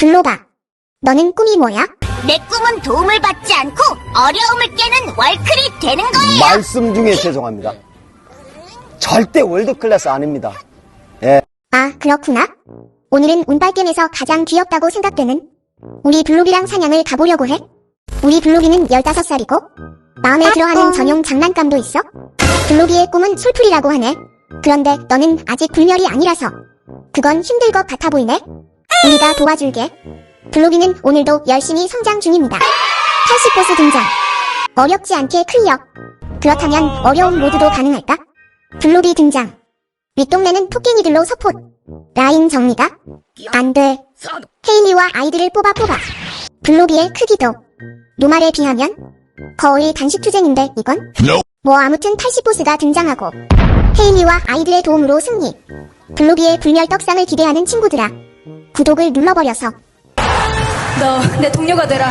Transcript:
블로바, 너는 꿈이 뭐야? 내 꿈은 도움을 받지 않고 어려움을 깨는 월클이 되는 거예요. 말씀 중에 죄송합니다. 절대 월드클래스 아닙니다. 예. 아, 그렇구나. 오늘은 운빨겜에서 가장 귀엽다고 생각되는 우리 블루비랑 사냥을 가보려고 해. 우리 블루비는 15살이고 마음에 들어하는 전용 장난감도 있어. 블루비의 꿈은 솔풀이라고 하네. 그런데 너는 아직 불멸이 아니라서 그건 힘들 것 같아 보이네. 우리가 도와줄게. 블루비는 오늘도 열심히 성장 중입니다. 80보스 등장. 어렵지 않게 클리어. 그렇다면 어려운 모드도 가능할까? 블루비 등장. 윗동네는 토끼니들로 서폿. 라인 정리가? 안 돼. 헤일리와 아이들을 뽑아 뽑아. 블로비의 크기도. 노말에 비하면? 거의 단식 투쟁인데, 이건? 뭐 아무튼 80보스가 등장하고. 헤일리와 아이들의 도움으로 승리. 블로비의 불멸 떡상을 기대하는 친구들아. 구독을 눌러버려서. 너 내 동료가 되라.